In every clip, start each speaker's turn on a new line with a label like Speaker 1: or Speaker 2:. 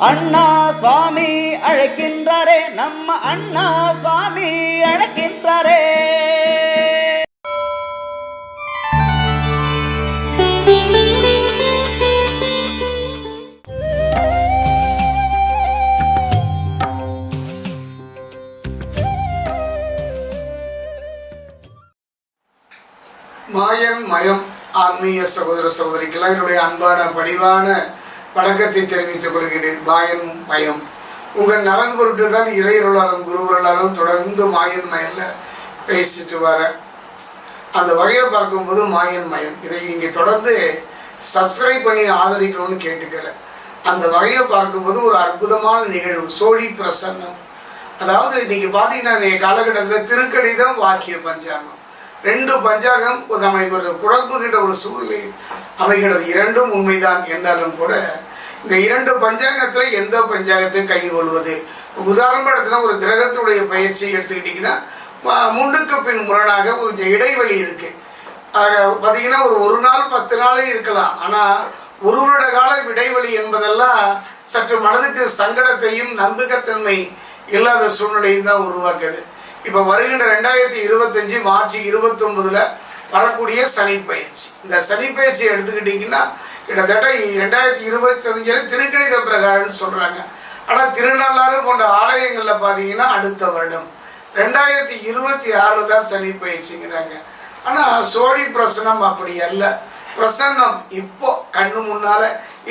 Speaker 1: அண்ணா சுவாமி அழைக்கின்றாரே நம்ம அண்ணா சுவாமி அழைக்கின்றாரே.
Speaker 2: மாயன் மயம் ஆன்மீக சகோதர சகோதரிக்கெல்லாம் என்னுடைய அன்பான பணிவான வணக்கத்தை தெரிவித்துக் கொள்கிறேன். மாயன் மயம். உங்கள் நலன் பொருட்டு தான் இறையருளாலும் குருவர்களாலும் தொடர்ந்து மாயன் மயல்ல பேசிட்டு வரேன் அந்த வகையில் பார்க்கும்போது மாயன் மயம். இதை இங்கே தொடர்ந்து சப்ஸ்கிரைப் பண்ணி ஆதரிக்கணும்னு கேட்டுக்கிறேன். அந்த வகையில் பார்க்கும்போது ஒரு அற்புதமான நிகழ்வு சோழி பிரசன்னம். அதாவது இன்னைக்கு பார்த்தீங்கன்னா இன்றைய காலகட்டத்தில் திருக்கடிதம் வாக்கிய பஞ்சாங்கம். ரெண்டு பஞ்சாங்கம் ஒரு நம்மை ஒரு குழப்புகின்ற ஒரு சூழ்நிலை அமைகிறது இரண்டும் உண்மைதான் என்றாலும் கூட இந்த இரண்டு பஞ்சாங்கத்தில் எந்த பஞ்சாங்கத்தை கைகொள்வது உதாரண இடத்துல ஒரு கிரகத்துடைய பயிற்சி எடுத்துக்கிட்டிங்கன்னா முன்னுக்கு பின் முரணாக கொஞ்சம் இடைவெளி இருக்குது பார்த்தீங்கன்னா ஒரு ஒரு நாள் பத்து நாளே இருக்கலாம். ஆனால் ஒரு வருட கால இடைவெளி என்பதெல்லாம் சற்று மனதுக்கு சங்கடத்தையும் நம்பகத்தன்மை இல்லாத சூழ்நிலையும் தான் உருவாக்குது. இப்போ வருகின்ற ரெண்டாயிரத்தி இருபத்தஞ்சி மார்ச் இருபத்தொம்பதில் வரக்கூடிய சனி பயிற்சி. இந்த சனி பயிற்சி எடுத்துக்கிட்டிங்கன்னா கிட்டத்தட்ட ரெண்டாயிரத்தி இருபத்தஞ்சில் திருக்கணித பிரகாரம்னு சொல்கிறாங்க ஆனால் திருநள்ளாறு போன்ற ஆலயங்களில் பார்த்தீங்கன்னா அடுத்த வருடம். ரெண்டாயிரத்தி இருபத்தி ஆறில் தான் சனி பயிற்சிங்கிறாங்க. ஆனால் சோழி பிரசனம் அப்படி அல்ல. பிரசன்னம் இப்போ கண்ணு முன்னால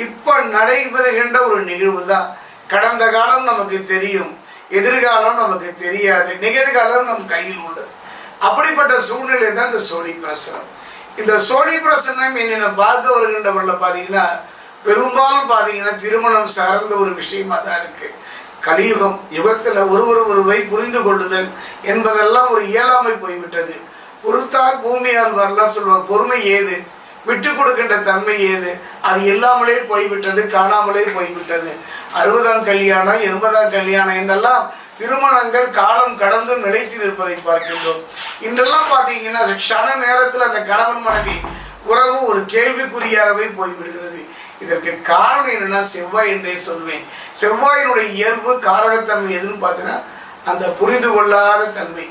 Speaker 2: இப்போ நடைபெறுகின்ற ஒரு நிகழ்வு தான் கடந்த காலம் நமக்கு தெரியும். எதிர்காலம் நமக்கு தெரியாது நிகழ்காலம் நம் கையில் உள்ளது. அப்படிப்பட்ட சூழ்நிலை தான் இந்த சோழி பிரசனம். இந்த சோழி பிரசனம் என்னென்ன பார்க்க வருகின்றவர்களை பார்த்தீங்கன்னா பெரும்பாலும் பார்த்தீங்கன்னா திருமணம் சார்ந்த ஒரு விஷயமா தான் இருக்கு. கலியுகம் யுகத்தில் ஒருவர் ஒருவரை புரிந்து கொள்ளுதல் என்பதெல்லாம் ஒரு இயலாமை போய்விட்டது. பொறுத்தால் பூமியால் வரலாம் சொல்லுவார் பொறுமை ஏது? விட்டு கொடுக்கின்ற தன்மை ஏது? அது இல்லாமலே போய்விட்டது காணாமலே போய்விட்டது. அறுபதாம் கல்யாணம் எண்பதாம் கல்யாணம் என்றெல்லாம் திருமணங்கள் காலம் கடந்து நிலைத்து நிற்பதை பார்க்கின்றோம். இன்றெல்லாம் பார்த்தீங்கன்னா க்ஷண நேரத்தில் அந்த கணவன் மனைவி உறவு ஒரு கேள்விக்குறியாகவே போய்விடுகிறது. இதற்கு காரணம் என்னென்னா செவ்வாய் என்றே சொல்வேன். செவ்வாயினுடைய இயல்பு காரகத்தன்மை எதுன்னு பார்த்தீங்கன்னா அந்த புரிந்து கொள்ளாத தன்மை.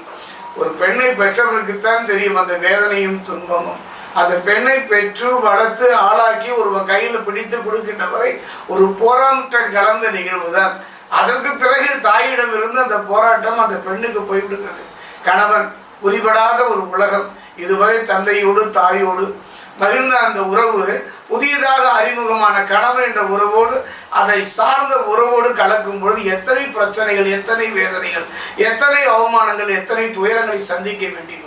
Speaker 2: ஒரு பெண்ணை பெற்றவர்களுக்குத்தான் தெரியும் அந்த வேதனையும் துன்பமும். அந்த பெண்ணை பெற்று வளர்த்து ஆளாக்கி ஒரு கையில் பிடித்து கொடுக்கின்ற வரை ஒரு போராட்டம் கலந்த நிகழ்வு தான் அதற்கு பிறகு தாயிடமிருந்து அந்த போராட்டம் அந்த பெண்ணுக்கு போய்விடுகிறது. கணவன் புரிபடாத ஒரு உலகம். இதுவரை தந்தையோடு தாயோடு மகிழ்ந்த அந்த உறவு புதியதாக அறிமுகமான கணவன் என்ற உறவோடு அதை சார்ந்த உறவோடு கலக்கும் பொழுது எத்தனை பிரச்சனைகள் எத்தனை வேதனைகள் எத்தனை அவமானங்கள் எத்தனை துயரங்களை சந்திக்க வேண்டியுள்ளது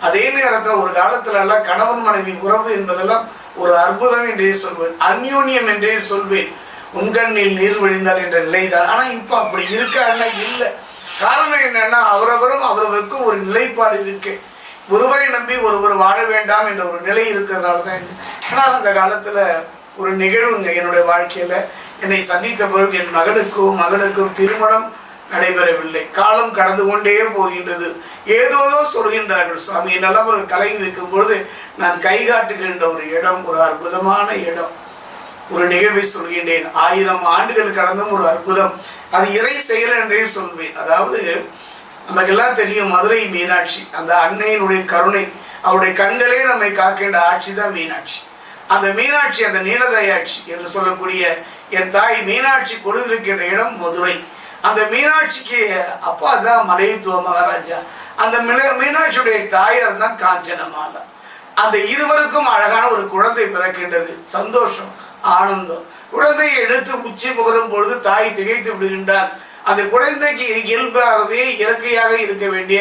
Speaker 2: அதே நேரத்தில் ஒரு காலத்துல எல்லாம் கணவன் மனைவி உறவு என்பதெல்லாம் ஒரு அற்புதம் என்றே சொல்வேன். அந்யோன்யம் என்றே சொல்வேன். உண்கண்ணில் நீர் வழிந்தால் என்ற நிலைதான். ஆனால் இப்போ அப்படி இருக்கான்னா இல்லை. காரணம் என்னன்னா அவரவரும் அவரவருக்கும் ஒரு நிலைப்பாடு இருக்கு. ஒருவரை நம்பி ஒருவர் வாழ வேண்டாம் என்ற ஒரு நிலை இருக்கிறதுனால தான் ஆனால் அந்த காலத்தில் ஒரு நிகழ்வுங்க என்னுடைய வாழ்க்கையில். என்னை சந்தித்த பிறகு என் மகளுக்கும் மகளுக்கும் திருமணம் நடைபெறவில்லை. காலம் கடந்து கொண்டே போகின்றது. ஏதோதோ சொல்கின்றார்கள் சுவாமி என்னெல்லாம் ஒரு கலங்கி இருக்கும் பொழுது நான் கை காட்டுகின்ற ஒரு இடம் ஒரு அற்புதமான இடம். ஒரு நிகழ்வை சொல்கின்றேன். ஆயிரம் ஆண்டுகள் கடந்தும் ஒரு அற்புதம். அது இறை செயல் என்றே சொல்வேன். அதாவது நமக்கெல்லாம் தெரியும் மதுரை மீனாட்சி. அந்த அன்னையினுடைய கருணை அவருடைய கண்களே நம்மை காக்கின்ற ஆட்சி தான் மீனாட்சி. அந்த மீனாட்சி அந்த நீலதயாட்சி என்று சொல்லக்கூடிய என் தாய் மீனாட்சி கொடுத்திருக்கின்ற இடம் மதுரை. அந்த மீனாட்சிக்கு அப்பா தான் மலையத்துவ மகாராஜா. அந்த மிள மீனாட்சியுடைய தாயார் தான் காஞ்சனமாலா அந்த இருவருக்கும் அழகான ஒரு குழந்தை பிறக்கின்றது. சந்தோஷம் ஆனந்தம். குழந்தையை எடுத்து உச்சி முகரும் பொழுது தாய் திகைத்து விடுகின்றார் அந்த குழந்தைக்கு இயல்பாகவே இயற்கையாக இருக்க வேண்டிய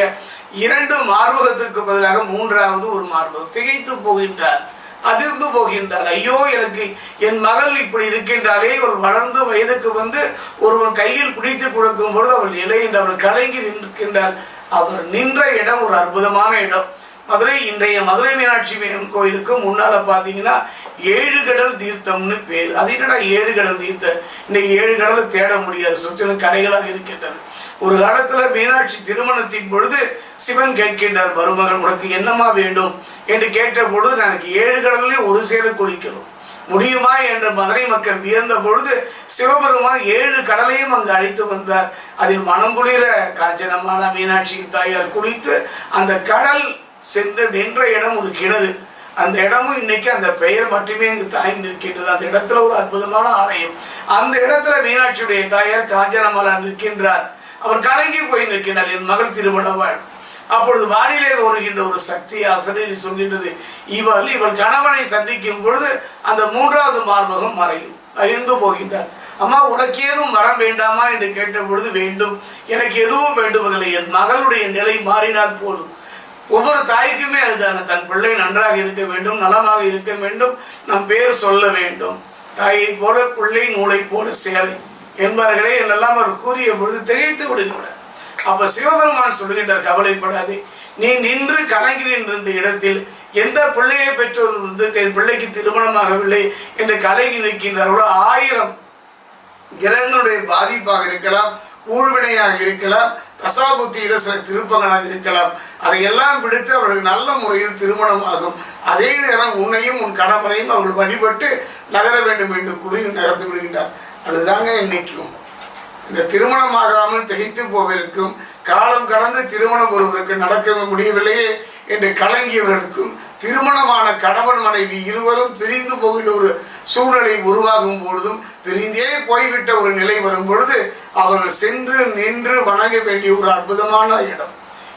Speaker 2: இரண்டு மார்பகத்துக்கு பதிலாக மூன்றாவது ஒரு மார்பகம் திகைத்து போகின்றார் அதிர்ந்து போகின்றார் ஐயோ எனக்கு என் மகள் இப்படி இருக்கின்றாலே இவள் வளர்ந்து வயதுக்கு வந்து ஒருவன் கையில் பிடித்து கொடுக்கும் பொழுது அவள் நிலை என்று அவள் கலங்கி நிற்கின்றார் அவர் நின்ற இடம் ஒரு அற்புதமான இடம். மதுரை இன்றைய மதுரை மீனாட்சி அம்மன் கோயிலுக்கு முன்னால பார்த்தீங்கன்னா ஏழு கடல் தீர்த்தம்னு பேர். அது என்னடா ஏழு கடல் தீர்த்தம்? இன்னைக்கு ஏழு கடலை தேட முடியாது. சுற்றிலும் கடைகளாக இருக்கின்றது ஒரு காலத்துல மீனாட்சி திருமணத்தின் பொழுது சிவன் கேட்கின்றார் மருமகன் உனக்கு என்னமா வேண்டும்? என்று கேட்ட பொழுது எனக்கு ஏழு கடல்லையும் ஒரு சேர குளிக்கணும் முடியுமா? என்று மதுரை மக்கள் வியந்த பொழுது சிவபெருமான் ஏழு கடலையும் அங்கு அழைத்து வந்தார். அதில் மனம் குளிர காஞ்சனமான மீனாட்சியின் தாயார் குளித்து அந்த கடல் சென்று நின்ற இடம் ஒரு கிணறு. அந்த இடமும் இன்னைக்கு அந்த பெயர் மட்டுமே அங்கு தாய் நிற்கின்றது. அந்த இடத்துல ஒரு அற்புதமான ஆலயம். அந்த இடத்துல மீனாட்சியுடைய தாயார் காஞ்சனமாலா நிற்கின்றார். அவர் கலங்கி போய் நிற்கின்றார் என் மகள் திருமணவாள் அப்பொழுது வானிலே வருகின்ற ஒரு சக்தி ஆசிரியர் சொல்கின்றது. இவள் இவள் கணவனை சந்திக்கும் பொழுது அந்த மூன்றாவது மார்பகம் மறையும் அழிந்து போகின்றார். அம்மா உனக்கு ஏதும் வரம் வேண்டாமா? என்று கேட்ட பொழுது வேண்டும். எனக்கு எதுவும் வேண்டுவதில்லை. என் மகளுடைய நிலை மாறினால் போதும். ஒவ்வொரு தாய்க்குமே அதுதான். தன் பிள்ளை நன்றாக இருக்க வேண்டும் நலமாக இருக்க வேண்டும். நம் பேர் சொல்ல வேண்டும். தாயை போல பிள்ளை நூலை போல சேலை. என்பார்களே என்றெல்லாம் அவர் கூறிய பொழுது திகைத்து விடுகின்றனர். அப்ப சிவபெருமான் சொல்கின்றார் கவலைப்படாதே. நீ நின்று கலங்கி நின்றிருந்த இடத்தில் எந்த பிள்ளையை பெற்றோர் வந்து என் பிள்ளைக்கு திருமணமாகவில்லை என்று கலங்கி நிற்கின்றார்களோ ஆயிரம் கிரகங்களுடைய பாதிப்பாக இருக்கலாம் ஊழ்வினையாக இருக்கலாம் தசாபுத்தியில சில திருப்பங்களாக இருக்கலாம். அதையெல்லாம் விடுத்து அவர்களுக்கு நல்ல முறையில் திருமணம் ஆகும். அதே நேரம் உன்னையும் உன் கணவனையும் அவர்கள் வழிபட்டு நகர வேண்டும் என்று கூறி நகர்ந்து விடுகின்றார். அதுதாங்க இன்னைக்கும் இந்த திருமணம் ஆகாமல் திகைத்து போவதற்கும் காலம் கடந்து திருமணம் ஒருவருக்கு நடக்க முடியவில்லையே என்று கலங்கியவர்களுக்கும் திருமணமான கணவன் மனைவி இருவரும் பிரிந்து போகின்ற ஒரு சூழ்நிலை உருவாகும் பொழுதும் பிரிந்தே போய்விட்ட ஒரு நிலை வரும் பொழுது அவர்கள் சென்று நின்று வணங்க வேண்டிய ஒரு அற்புதமான இடம்.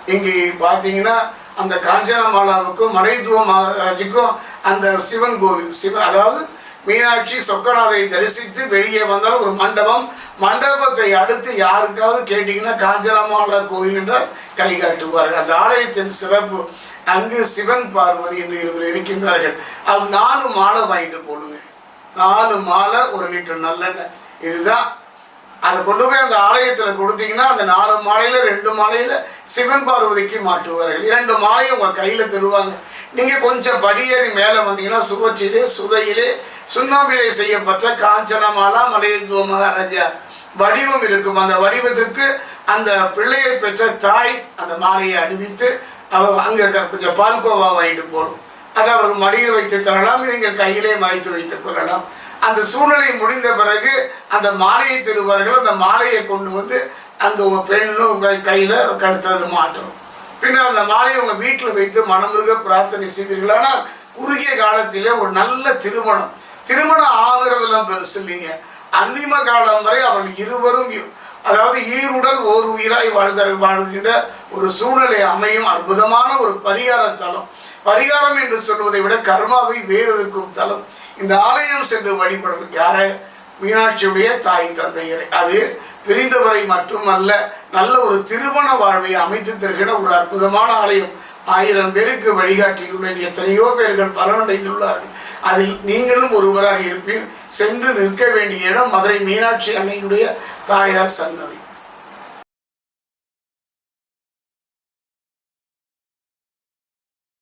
Speaker 2: இங்கே பார்த்தீங்கன்னா அந்த காஞ்சனமாலாவுக்கும் மலைத்துவ மகாராஜுக்கும் அந்த சிவன் கோவில் சிவன் அதாவது மீனாட்சி சொக்கநாதை தரிசித்து வெளியே வந்தால் ஒரு மண்டபம். மண்டபத்தை அடுத்து யாருக்காவது கேட்டீங்கன்னா காஞ்சனமாலா கோயில் என்றால் கை காட்டுவார்கள். அந்த ஆலயத்தின் சிறப்பு அங்கு சிவன் பார்வதி என்று இருவர் இருக்கின்றார்கள். அது நாலு மாலை வாங்கிட்டு போடுங்க. நாலு மாலை ஒரு லிட்டர் நல்லெண்ணெய். இதுதான். அதை கொண்டு போய் அந்த ஆலயத்தில் கொடுத்தீங்கன்னா அந்த நாலு மாலையில் ரெண்டு மாலையில் சிவன் பார்வதிக்கு மாட்டுவார்கள் இரண்டு மாலையும் உங்கள் கையில் தருவாங்க. நீங்கள் கொஞ்சம் படியேறி மேலே வந்தீங்கன்னா சுவற்றிலே சுதையிலே சுண்ணாம்பிலே செய்யப்பட்ட காஞ்சனமாலா மலையத்துவ மகாராஜா வடிவம் இருக்கும். அந்த வடிவத்திற்கு அந்த பிள்ளையை பெற்ற தாய் அந்த மாலையை அணிவித்து அவர் அங்கே கொஞ்சம் பால்கோவா வாங்கிட்டு போகணும் அதை அவர் மடியில் வைத்து தரலாம் நீங்கள் கையிலே மறைத்து வைத்துக் கொள்ளலாம். அந்த சூழ்நிலை முடிந்த பிறகு அந்த மாலையை தருவார்கள். அந்த மாலையை கொண்டு வந்து அங்கே பெண்ணும் உங்கள் கையில் கடத்துறது மாட்டணும். பின்னர் அந்த மாலையை உங்கள் வீட்டில் வைத்து மனமுருக பிரார்த்தனை செய்வீர்கள். ஆனால் குறுகிய காலத்திலே ஒரு நல்ல திருமணம். திருமணம் ஆகிறதெல்லாம் பெருசு இல்லைங்க. அந்திம காலம் வரை அவர்கள் இருவரும் அதாவது ஈருடல் ஓர் உயிராய் வாழ்தல் வாழ்கின்ற ஒரு சூழ்நிலை அமையும். அற்புதமான ஒரு பரிகார தலம். பரிகாரம் என்று சொல்வதை விட கர்மாவை வேறு இருக்கும் தலம். இந்த ஆலயம் சென்று வழிபடும் யாரை? மீனாட்சியுடைய தாய் தந்தையரை. அது பிரிந்தவரை மட்டுமல்ல நல்ல ஒரு திருமண வாழ்வை அமைத்து தருகிற ஒரு அற்புதமான ஆலயம். ஆயிரம் பேருக்கு வழிகாட்டியுள்ளேன் எத்தனையோ பேர்கள் பலனடைந்துள்ளார்கள். அதில் நீங்களும் ஒருவராக இருப்பீர். சென்று நிற்க வேண்டிய இடம் மதுரை மீனாட்சி அன்னையுடைய தாயார் சன்னதி.